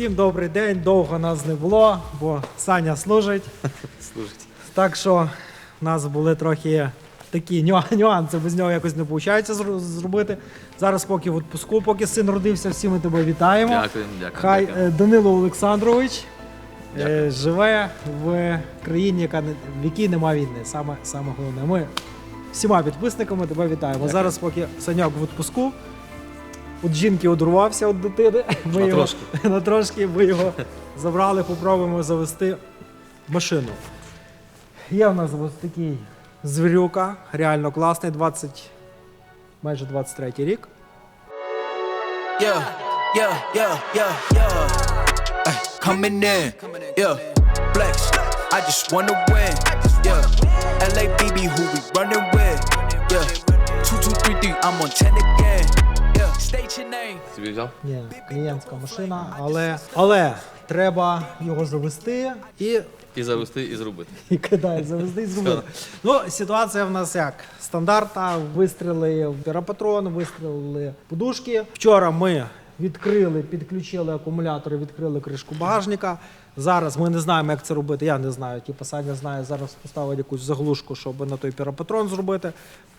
Всім добрий день. Довго нас не було, бо Саня служить. Служить. Так що в нас були трохи такі нюанси, без нього якось не виходить зробити. Зараз поки в відпуску, поки син родився, всі ми тебе вітаємо. Дякую, дякую. Хай дякую. е, Данило Олександрович е, Дякую. живе в країні, яка в якій немає війни. Саме, саме головне. Ми всіма підписниками тебе вітаємо. Дякую. Зараз, поки Саняк в відпуску, від жінки одрувався від дитини. Ми На його, трошки. на трошки ми його забрали, попробуємо завести машину. Є в нас ось такий звірюка, реально класний, 20, майже 23 рік. Yeah, yeah, yeah, yeah, yeah. Ay, coming in, yeah. Flex, I just wanna win, yeah. LA BB, who we running with, yeah. Two, two, three, three, I'm on 10 again, Собі взяв? Ні, клієнтська машина, але, але треба його завести і, І завести, і зробити. і кидає, завести і зробити. Ну, ситуація в нас як? Стандартна, вистріли в піропатрон, вистрілили подушки. Вчора ми відкрили, підключили акумулятори, відкрили кришку багажника. Зараз ми не знаємо, як це робити. Я не знаю. Типу, Саня знає, зараз поставить якусь заглушку, щоб на той піропатрон зробити.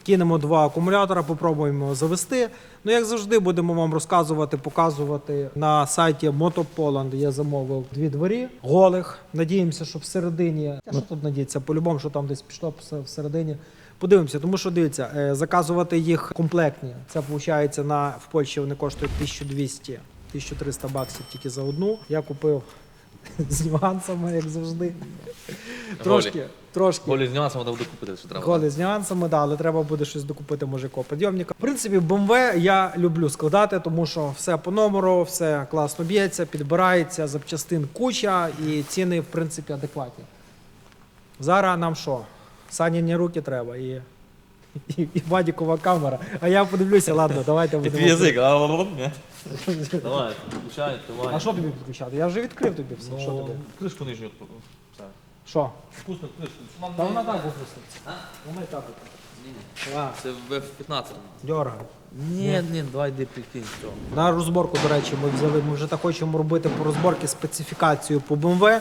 Кинемо два акумулятора, попробуємо завести. Ну, як завжди, будемо вам розказувати, показувати на сайті Motopoland. Я замовив дві дворі голих. Надіємося, що всередині. Я що тут надіється, по-любому, що там десь пішло все всередині. Подивимося, тому що дивіться, е, заказувати їх комплектні. Це виходить на в Польщі вони коштують 1200 1300 баксів тільки за одну. Я купив з нюансами, як завжди. Трошки, трошки. Голі з нюансами треба буде купити, що треба. Голі з нюансами, да, але треба буде щось докупити, може, якого підйомника. В принципі, BMW я люблю складати, тому що все по номеру, все класно б'ється, підбирається, запчастин куча і ціни, в принципі, адекватні. Зараз нам що? Саніні руки треба і, і, і Вадікова камера. А я подивлюся, ладно, давайте І будемо. твій язик, а. Давай, включай, давай. А що тобі підключати? Я вже відкрив тобі все. Що Ну, тобі? кришку нижню. Все. Що? Вкусно, кришку. Та вона так опуститься. Вона і так опуститься. Це в F15. дьоргай. Ні, ні, давай йди прикинь. На розборку, до речі, ми взяли. Ми вже так хочемо робити по розборці специфікацію по BMW.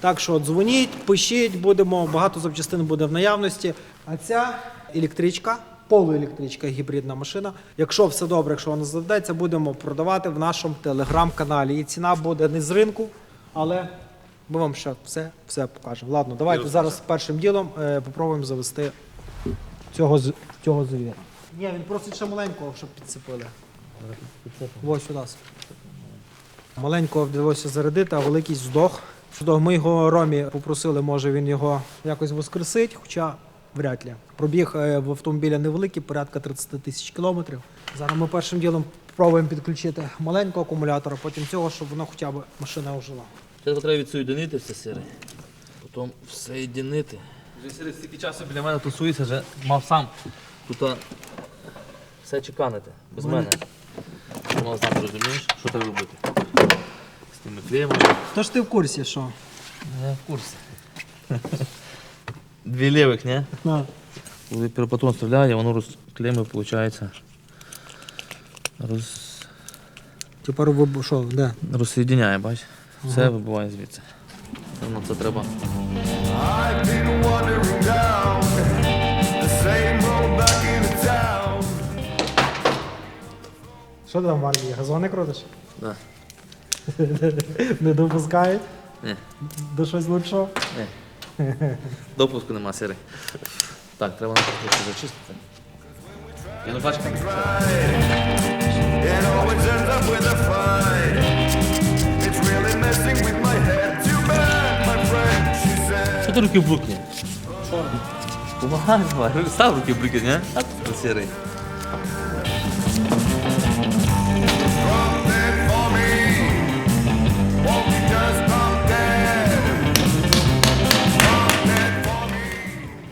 Так що дзвоніть, пишіть, будемо, багато запчастин буде в наявності. А ця електричка, полуелектричка, гібридна машина. Якщо все добре, якщо вона заведеться, будемо продавати в нашому телеграм-каналі. І ціна буде не з ринку, але ми вам ще все, все покажемо. Ладно, давайте зараз першим ділом е, попробуємо завести цього, з- цього звіра. Ні, він просить ще маленького, щоб підцепили. Ось сюди. Маленького вдалося зарядити, а великий здох. Ми його Ромі попросили, може він його якось воскресить, хоча вряд ли. Пробіг е, в автомобіля невеликий, порядка 30 тисяч кілометрів. Зараз ми першим ділом спробуємо підключити маленького акумулятора, потім цього, щоб воно хоча б машина ожила. Спочатку треба відсоєдинити все сире, потім все єдинити. Вже Сергій стільки часу біля мене тусується, вже мав сам. Тут все чеканити, без мене. Ти мав знати, розумієш, що треба робити. Тими клеями. Тож ти в курсі, що? Я в курсі. Дві лівих, ні? На. Коли піропатрон стріляє, воно розклеями, виходить. Роз... Тепер ви що, де? Розсоєдиняє, бач. Все вибиває звідси. Ну, це треба. I've been wandering down the same road back into town. Що ти там в армії? Газони крутиш? Да. Не допускають? Ні. До щось лучшого? Допуску нема сири. Так, треба нам трохи зачистити. Я не бачу. Що ти руки в брукні? Помагай, давай. Став руки в брукні, ні? А ти сірий.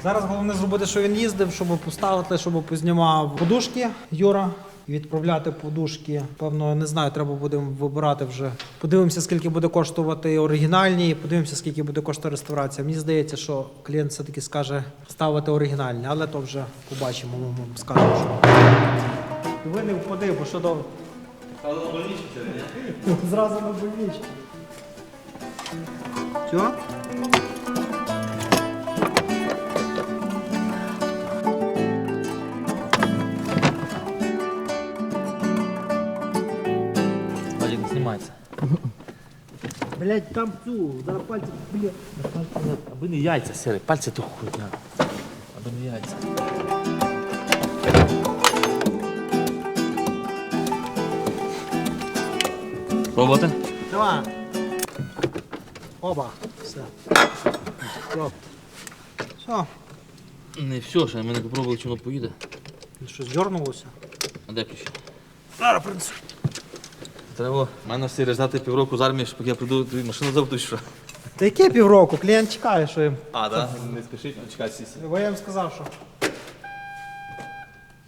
Зараз головне зробити, що він їздив, щоб поставити, щоб познімав подушки Юра. Відправляти подушки. Певно, не знаю, треба буде вибирати вже. Подивимося, скільки буде коштувати оригінальні, і подивимося, скільки буде коштувати реставрація. Мені здається, що клієнт все-таки скаже ставити оригінальні, але то вже побачимо, ми вам скажемо, що. Ви не впади, бо що до. Зразу на больничку. Все? Блять, там цю, зараз пальці, блядь. Аби не яйця, сірий, пальці то хуйня. Аби не яйця. Пробувати? Давай. Оба. Все. Все. Все. Не все, ще ми не попробували, чи воно поїде. Ну Що, здернулося? А де ключі? Зараз принесу. Треба в мене всі різати півроку з армії, щоб я прийду, тобі машину завтра що. Та яке півроку? Клієнт чекає, що їм. А, так? Не спішіть, чекайте сісі. Бо я їм сказав, що.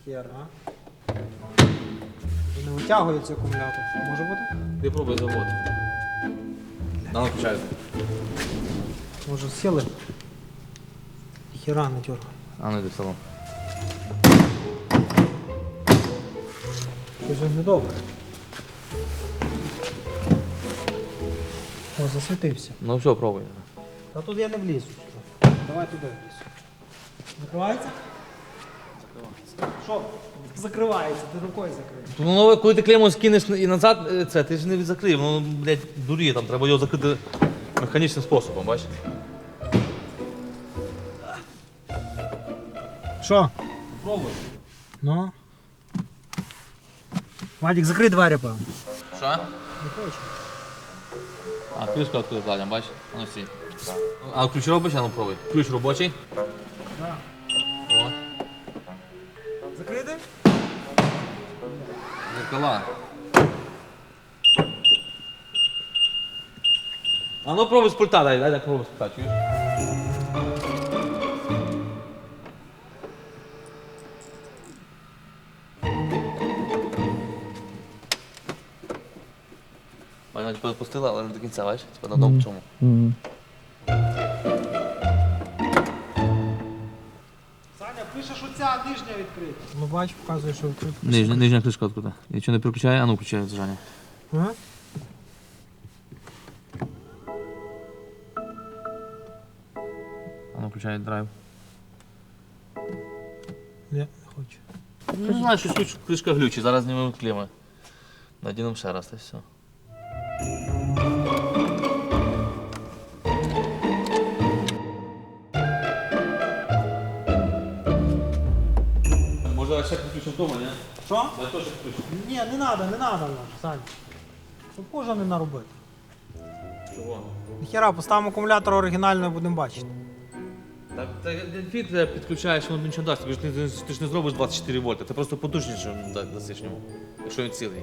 Хер, а? Не витягується акумулятор. Може бути? Ти пробуй завод. На включаю. Може сіли? Хера не дергай. А ну йди в салон. Щось він недобре. О, засвітився. Ну все, пробуй. Та тут я не влізу. Давай туди влізу. Закривається? Закривається. Що? Закривається, ти рукою закрив. Ну, коли ти клеймо скинеш і назад, е, це, ти ж не закриєш, воно, блядь, дуріє, там треба його закрити механічним способом, бачиш? Що? Пробуй. Ну? Вадик, закрий двері, певно. Що? Не хочу. А, кришка відкрити кладемо, бачиш? Ну сі. А ключ робочий, а ну пробуй. Ключ робочий. Да. О, Закрити? зеркала. А ну пробуй з пульта, дай, дай, дай пробуй з пульта, чуєш? Типу пустила, але не до кінця, бачиш? Типу на одному чому. Саня, пише, що ця нижня відкрита. Ну бач, показує, що відкрита. Нижня, нижня кришка відкрита. Нічого не переключає, а ну включає зажання. Ага. А ну включає драйв. Ні, не хочу. Ну, знаю, щось ключ- кришка глючить, зараз знімемо клеми. Надінемо ще раз, та й все. Ще ключом вдома, ні? Що? Я теж ключ. Ні, не треба, не треба, Саня. Щоб кожа не наробити. Чого? Ніхера, поставимо акумулятор оригінально і будемо бачити. Так, так фіт е, підключаєш, воно нічого дасть. Ти ж, не, ти ж не зробиш 24 вольта, ти просто потужніше да- дасиш йому, якщо він цілий.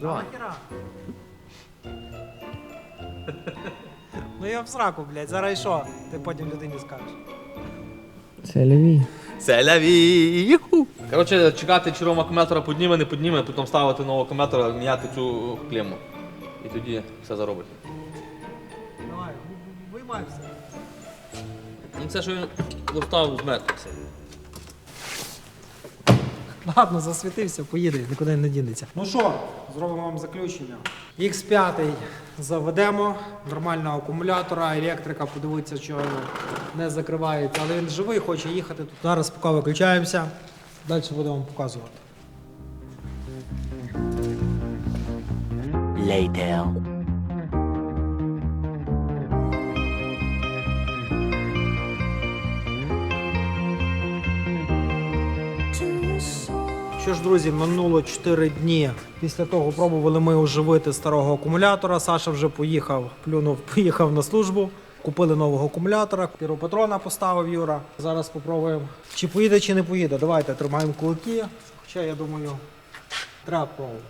Давай. Нахера? Ну я в сраку, блядь, зараз і що? Ти потім людині скажеш. Селяві! Юху! Коротше, чекати, чи рома акумулятора підніме, не підніме, потім ставити нового акумулятора, міняти цю клему. І тоді все заробить. Давай, ви- виймай все. Ну це, що він доставив з метр. Ладно, засвітився, поїде, нікуди не дінеться. Ну що, зробимо вам заключення. X5 заведемо, нормального акумулятора, електрика, подивитися, що не закривається, але він живий, хоче їхати. Тут Зараз поки виключаємося, далі будемо вам показувати. Later. Що ж, друзі, минуло 4 дні. Після того пробували ми оживити старого акумулятора. Саша вже поїхав, плюнув, поїхав на службу. Купили нового акумулятора, піропатрона поставив Юра. Зараз спробуємо, чи поїде, чи не поїде. Давайте тримаємо кулаки. Хоча я думаю, треба пробувати.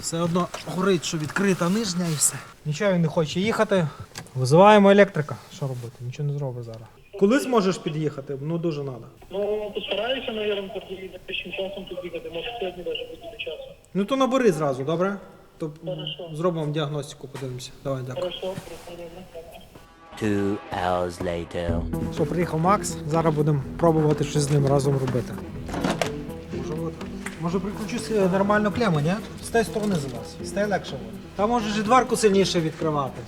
Все одно горить, що відкрита нижня і все. Нічого він не хоче їхати. Визиваємо електрика. Що робити? Нічого не зробить зараз. Коли зможеш під'їхати? Ну дуже треба. Ну, постараюся, тоді найближчим часом під'їхати. Може, сьогодні навіть буде часу. Ну то набери зразу, добре? То Хорошо. зробимо діагностику, подивимося. Давай, дякую. Хорошо, приходимо. Two hours later. Що, приїхав Макс, зараз будемо пробувати щось з ним разом робити. Може, от, може прикручусь е, нормально клему, ні? З тієї сторони залазь, з тієї легше буде. Та можеш і дверку сильніше відкривати.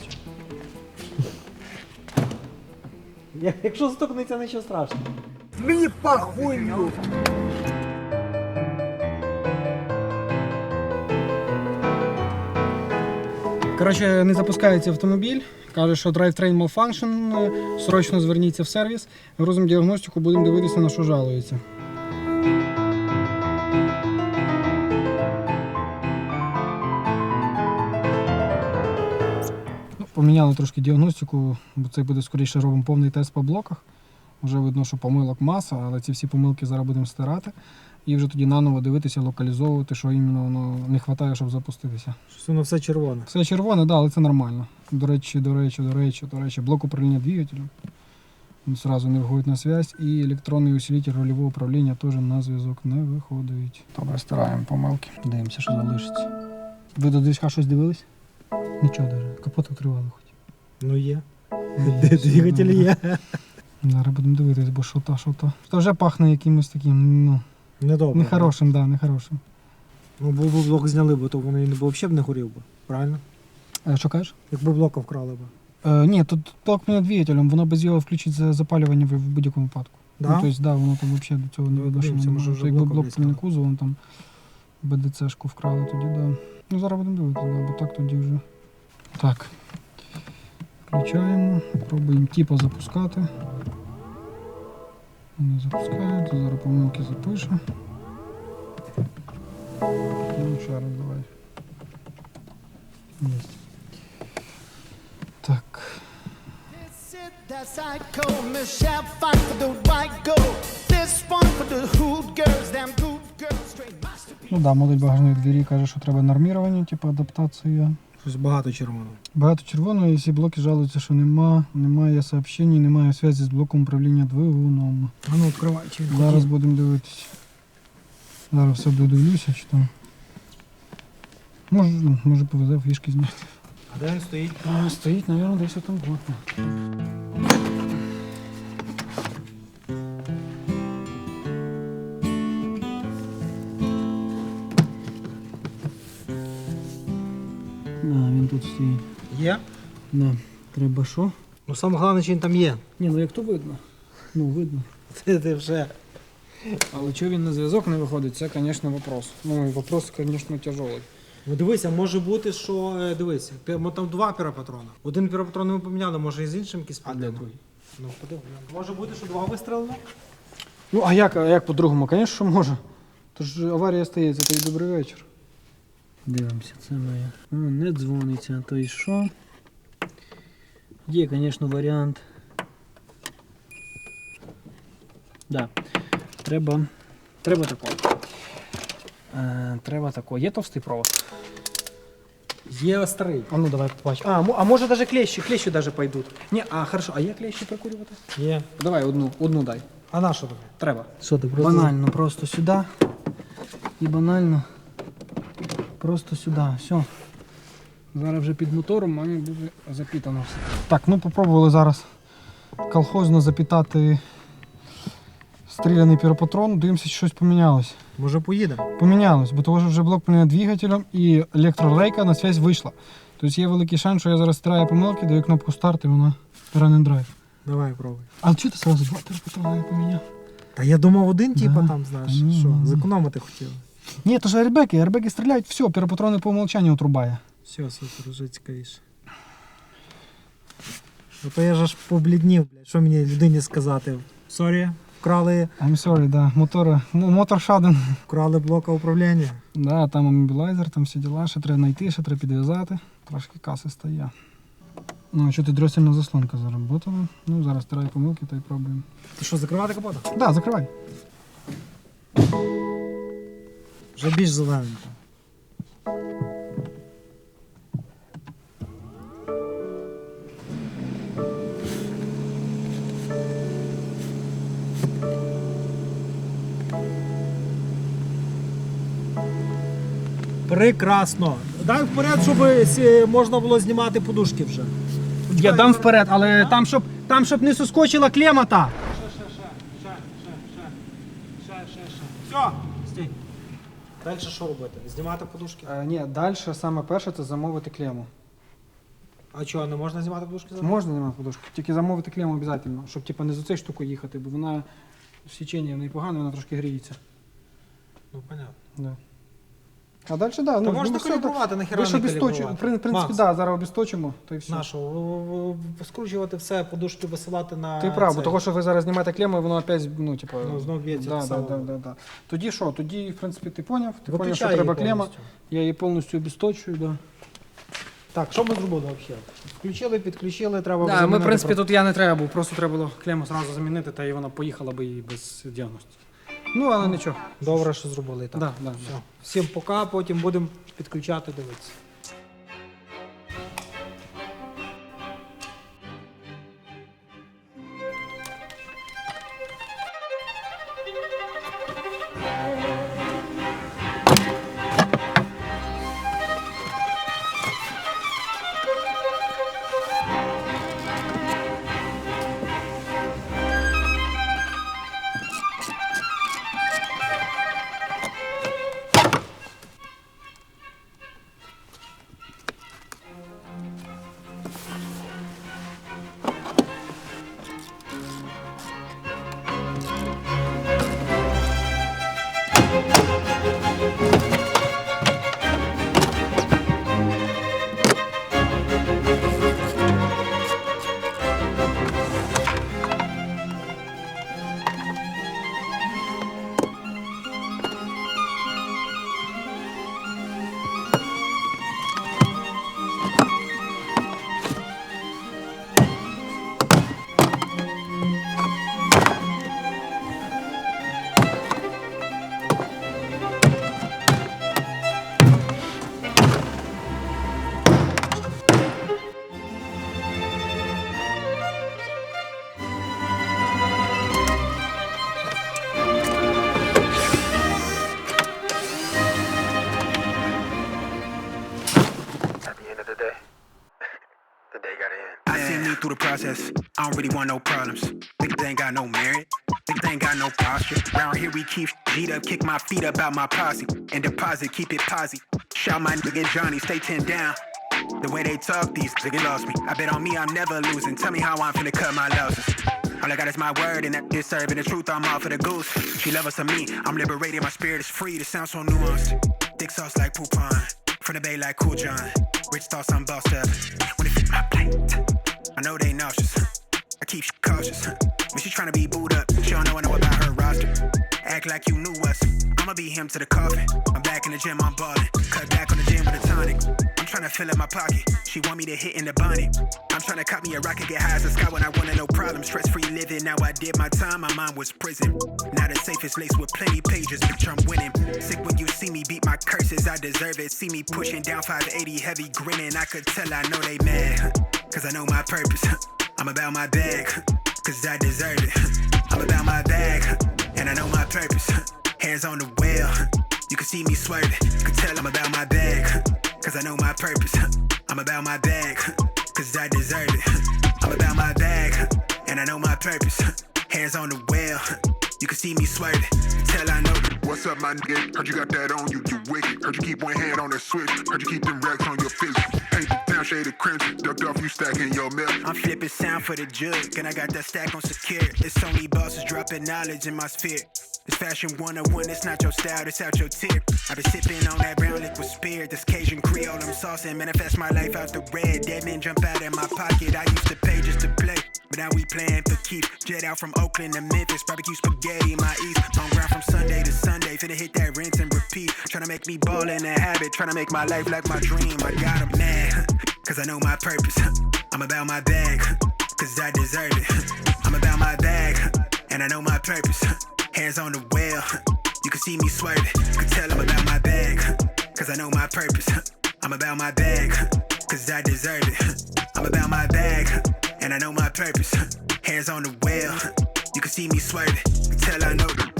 Я- Якщо стукнеться, нічого страшного. Мені похуй! Коротше, не запускається автомобіль. Каже, що drivetrain malfunction, срочно зверніться в сервіс. Грузимо діагностику, будемо дивитися, на що жалується. Ну, Поміняли трошки діагностику, бо це буде скоріше робимо повний тест по блоках. Вже видно, що помилок маса, але ці всі помилки зараз будемо стирати. І вже тоді наново дивитися, локалізовувати, що іменно воно не вистачає, щоб запуститися. Щось воно все червоне. Все червоне, да, але це нормально. До речі, до речі, до речі, до речі, блок управління двигателем. Він сразу не виходить на зв'язь. І електронний усилитель рульового управління теж на зв'язок не виходить. Добре, стираємо помилки. Дивимося, що залишиться. Ви до движка щось дивились? Нічого даже. Капот відкривали хоч. Ну є. Двигатель є. Зараз будемо дивитись, бо що та, що та. Та вже пахне якимось таким, ну, Недобре. нехорошим, да, нехорошим. Ну, був би блок зняли б, то вони не взагалі б не горів би. Правильно? А що кажеш? Якби блока вкрали б. Е, ні, тут блок мене двигателем, воно без його включить за- запалювання в, в будь-якому випадку. Да? Ну, тобто, да, воно там взагалі до цього не Ну, відношення. дивимося, може, немає. вже То якби блоком блок десь там. кузовом, там БДЦшку вкрали тоді, да. Ну зараз будемо дивитися, да, бо так тоді вже. Так. Включаємо, пробуємо типа запускати. Не запускається, зараз помилки запише. Ну, ще раз давай. Єсть. Так. Ну да, модель багажної двері каже, що треба нормірування, типу адаптація. Щось багато червоного. Багато червоного, і всі блоки жалуються, що нема, немає сообщень, немає зв'язку з блоком управління двигуном. А ну відкривай, чи Зараз будемо дивитися. Зараз все додивлюся, чи там. Може, ну, може повезе фішки зняти. А де він стоїть? А, стоїть, мабуть, десь там блок. Є? Да. Треба що? Ну саме головне, чи він там є. Ні, ну як то видно. Ну, видно. Ти, ти вже. Але чого він на зв'язок не виходить, це, звісно, вопрос. Ну, і вопрос, звісно, тяжелий. Ну дивися, може бути, що е, дивися, пі- мо там два піропатрона. Один піропатрон ми поміняли, може і з іншим якийсь А де проблеми. Ну подивимо. Може бути, що два вистрілили? Ну, а як, а як по-другому? Звісно, що може. Тож аварія стається, то й добрий вечір. Дивимося, це моє. О, не дзвониться, то й що? Є, звісно, варіант. Да. Треба. Треба такого. Е, треба такого. Є товстий провод? Є старий. А ну давай побачимо. А, мо- а може навіть клещі, клещі даже пойдуть. Ні, а хорошо, а є клещі прикурювати? Є. Давай одну, одну дай. А на що тобі? Треба. Що ти просто? Банально, просто сюди. І банально. Просто сюди. Все. Зараз вже під мотором має буде запітано все. Так, ну попробували зараз колхозно запітати стріляний піропатрон. Дивимося, чи щось помінялось. Може поїде? Помінялось, бо того що вже блок поміняв двигателем і електрорейка на связь вийшла. Тобто є великий шанс, що я зараз стираю помилки, даю кнопку старт і вона run and drive. Давай пробуй. А чого ти сразу два піропатрона не поміняв? Та я думав один, типа Да. там, знаєш, Та ні, що, ні. зекономити хотів. Ні, то ж аербеки, аербеки стріляють, все, піропатрони по умолчанню отрубає. Все, супер, вже цікавіше. Ну то я ж аж побліднів, блядь. Що мені людині сказати? Сорі, вкрали, I'm sorry, да. Мотор, м- мотор шаден. вкрали блока управління. Да, там мобілайзер, там всі діла, ще треба знайти, ще треба підв'язати. Трошки каси стає. Ну, а що ти дросельна заслонка заработала? Ну, зараз стирай помилки та й пробуємо. Ти що, закривати капота? Да, закривай. Вже більш зелененько. Прекрасно. Дай вперед, щоб е, можна було знімати подушки вже. Я дам вперед, але там, щоб, там, щоб не соскочила клема та. Все, стій. Далі що робити? Знімати подушки? Е, ні, далі саме перше це замовити клему. А чого, не можна знімати подушки? зараз? Можна знімати подушку, тільки замовити клему обов'язково, щоб типу, не за цією штукою їхати, бо вона січення в неї погане, вона трошки гріється. Ну, понятно. Да. А далі так, да, ну, можна ну, все, калібрувати, нахіра ви ж не калібрувати? В принципі, Макс. да, зараз обісточимо, то і все. Нашого скручувати все, подушки висилати на. Ти прав, бо цей. того, що ви зараз знімаєте клему, і воно опять, ну, типу, Ну, знов б'ється да, да, да, да, да. Тоді що? Тоді, в принципі, ти поняв, ти поняв, Виключай що її треба клема. повністю. Я її повністю обісточую, да. Так, що ми зробили взагалі? Включили, підключили, треба Да, ми, в замінити принципі, тут я не треба був, просто треба було клему зразу замінити, та і вона поїхала би і без діагностики. Ну, але нічого. Добре, що зробили так. Да, да, Все. Всім пока, потім будемо підключати, дивитися. Don't really want no problems. Niggas ain't got no merit. Niggas ain't got no posture. Round here we keep beat up, kick my feet up out my posse. And deposit, keep it posy. Shout my nigga Johnny, stay 10 down. The way they talk, these niggas lost me. I bet on me, I'm never losing. Tell me how I'm finna cut my losses. All I got is my word, and that is serving the truth. I'm off for the goose. She love us to me. I'm liberated, my spirit is free. The sound so nuanced. Dick sauce like poupon. From the bay like Cool John. Rich thoughts, I'm bossed up. When it fit my plate, I know they nauseous. I keep shit cautious. When she tryna be booed up, she don't know I know about her roster. Act like you knew us. I'ma be him to the coffin. I'm back in the gym, I'm ballin'. Cut back on the gym with a tonic. I'm tryna fill up my pocket. She want me to hit in the bonnet. I'm tryna cop me a rocket, get high as the sky when I wanted no problem. Stress free living. Now I did my time, my mind was prison. Now the safest laced with plenty pages, bitch, I'm winning. Sick when you see me beat my curses, I deserve it. See me pushing down 580, heavy grinning. I could tell I know they mad. Cause I know my purpose. I'm about my bag, cause I deserve it. I'm about my bag, and I know my purpose. Hands on the wheel, you can see me swerving. You can tell I'm about my bag, cause I know my purpose. I'm about my bag, cause I deserve it. I'm about my bag, and I know my purpose. Hands on the wheel, you can see me swerving. Tell I know. What's up, my nigga? Heard you got that on you, you wicked. Heard you keep one hand on the switch. Heard you keep them racks on your fist. Paint the town shaded crimson. Ducked off you stacking your milk. I'm flipping sound for the jug, and I got that stack on secure. It's only bosses dropping knowledge in my sphere. It's fashion 101, it's not your style, it's out your tip. I've been sipping on that brown liquid spirit, this Cajun Creole, I'm saucing. Manifest my life out the red, dead men jump out of my pocket. I used to pay just to play, but now we playing for keeps. Jet out from Oakland to Memphis, barbecue spaghetti in my east. On ground from Sunday to Sunday, finna hit that rinse and repeat. Tryna make me ball in a habit, tryna make my life like my dream. I got 'em mad, cause I know my purpose. I'm about my bag, cause I deserve it. I'm about my bag, and I know my purpose. Hands on the wheel, you can see me swerving. You can tell I'm about my bag, cause I know my purpose. I'm about my bag, cause I deserve it. I'm about my bag, and I know my purpose. Hands on the wheel, you can see me swerving. You can tell I know.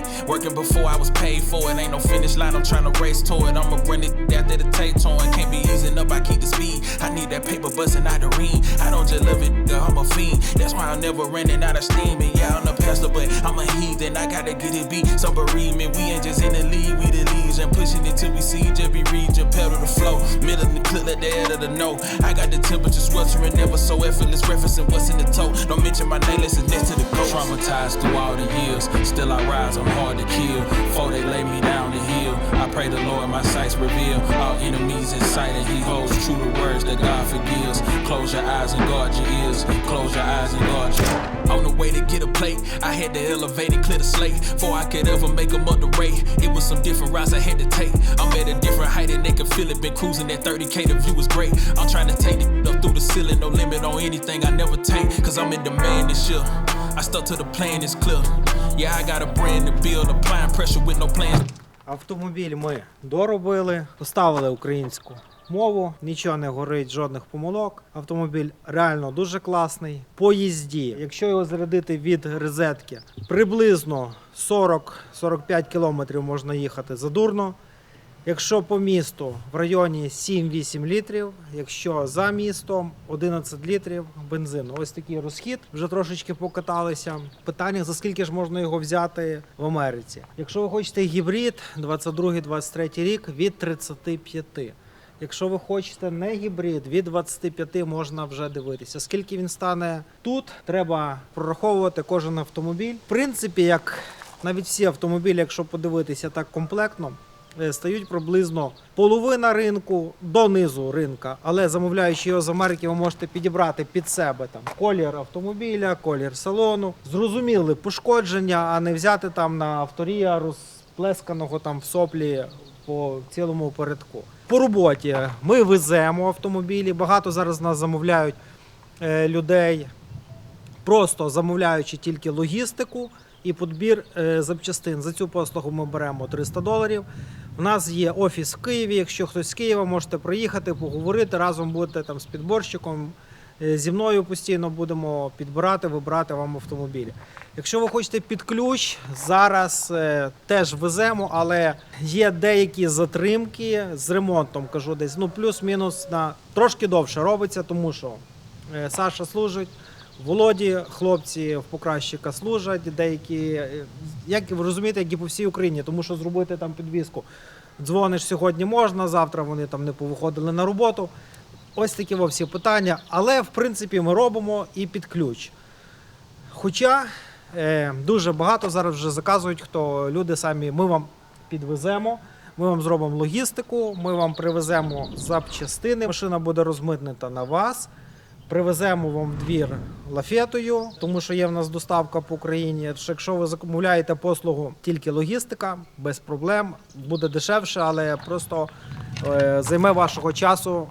It. Working before I was paid for it. Ain't no finish line, I'm trying to race to it. I'ma run it after the tape torn. Can't be easing up, I keep the speed. I need that paper busting out the ring. I don't just love it, I'm a fiend. That's why I'm never running out of steam. And yeah, I'm the pastor, but I'm a heathen. I gotta get it beat. Some bereavement, we ain't just in the lead, we the leads. The the head of the know. I got the temperature sweltering, never so effortless, referencing what's in the toe. Don't mention my name, listen next to the coast. Traumatized through all the years, still I rise, I'm hard to kill. Before they lay me down the hill, I pray the Lord my sights reveal. All enemies in sight, and He holds true to words that God forgives. Close your eyes and guard your ears. Close your eyes and guard your. On the way to get a plate, I had to elevate and clear the slate before I could ever make them underrate. It was some different routes I had to take. I'm at a different height and they can feel it. Been cruising at 30k, the view was great. I'm trying to take it up through the ceiling, no limit on anything I never take. Cause I'm in demand this year. I stuck to the plan, it's clear. Yeah, I got a brand to build, applying pressure with no plans. Автомобіль ми доробили, поставили українську мову, нічого не горить, жодних помилок. Автомобіль реально дуже класний. По їзді, якщо його зарядити від розетки, приблизно 40-45 кілометрів можна їхати задурно. Якщо по місту в районі 7-8 літрів, якщо за містом 11 літрів бензину. Ось такий розхід. Вже трошечки покаталися. Питання за скільки ж можна його взяти в Америці. Якщо ви хочете гібрид 22-23 рік від 35. Якщо ви хочете не гібрид, від 25 можна вже дивитися. Скільки він стане тут, треба прораховувати кожен автомобіль. В принципі, як навіть всі автомобілі, якщо подивитися так комплектно, стають приблизно половина ринку до низу ринка. Але замовляючи його з Америки, ви можете підібрати під себе там колір автомобіля, колір салону, зрозуміли пошкодження, а не взяти там на авторія розплесканого там в соплі по цілому передку. По роботі ми веземо автомобілі. Багато зараз нас замовляють е, людей, просто замовляючи тільки логістику і подбір е, запчастин. За цю послугу ми беремо 300 доларів. У нас є офіс в Києві. Якщо хтось з Києва, можете приїхати, поговорити разом будете там з підборщиком. Е, Зі мною постійно будемо підбирати, вибирати вам автомобілі. Якщо ви хочете під ключ, зараз е, теж веземо, але є деякі затримки з ремонтом, кажу десь ну плюс-мінус на трошки довше робиться, тому що е, Саша служить. Володі хлопці в покращика служать, деякі, як ви розумієте, як і по всій Україні, тому що зробити там підвізку. Дзвониш сьогодні можна, завтра вони там не повиходили на роботу. Ось такі всі питання. Але в принципі ми робимо і під ключ. Хоча е, дуже багато зараз вже заказують, хто люди самі, ми вам підвеземо, ми вам зробимо логістику, ми вам привеземо запчастини. Машина буде розмитнена на вас. Привеземо вам в двір лафетою, тому що є в нас доставка по Україні. Якщо ви закумуляєте послугу тільки логістика, без проблем, буде дешевше, але просто е, займе вашого часу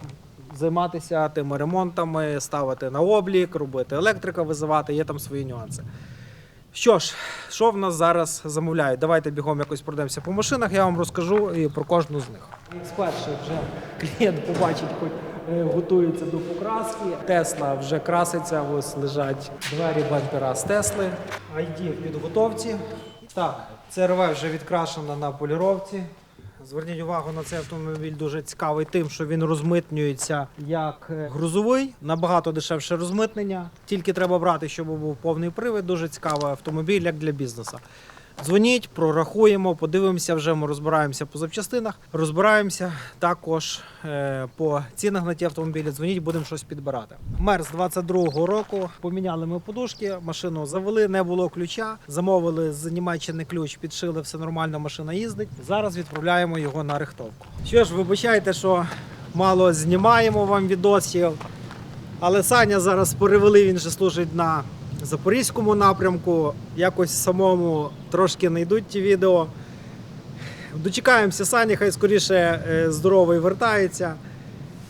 займатися тими ремонтами, ставити на облік, робити електрика, визивати, є там свої нюанси. Що ж, що в нас зараз замовляють? Давайте бігом якось пройдемося по машинах, я вам розкажу і про кожну з них. Спершу вже клієнт побачить, хоч е, готується до покраски. Тесла вже краситься, ось лежать двері бампера з Тесли. ID в підготовці. Так, ЦРВ вже відкрашена на поліровці. Зверніть увагу на цей автомобіль дуже цікавий тим, що він розмитнюється як е, грузовий, набагато дешевше розмитнення. Тільки треба брати, щоб був повний привід. Дуже цікавий автомобіль, як для бізнесу. Дзвоніть, прорахуємо, подивимося, вже ми розбираємося по запчастинах, розбираємося також е, по цінах на ті автомобілі. Дзвоніть, будемо щось підбирати. Мер з 22-го року поміняли ми подушки, машину завели, не було ключа. Замовили з Німеччини ключ, підшили, все нормально, машина їздить. Зараз відправляємо його на рихтовку. Що ж, вибачайте, що мало знімаємо вам відосів. Але Саня зараз перевели, він же служить на запорізькому напрямку. Якось самому трошки не йдуть ті відео. Дочекаємося Сані, хай скоріше е, здоровий вертається.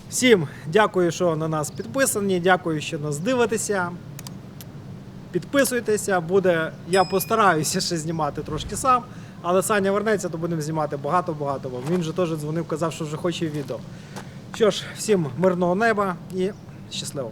Всім дякую, що на нас підписані. Дякую, що нас дивитеся. Підписуйтеся, буде. Я постараюся ще знімати трошки сам. Але Саня вернеться, то будемо знімати багато-багато. Він же теж дзвонив, казав, що вже хоче відео. Що ж, всім мирного неба і щасливо.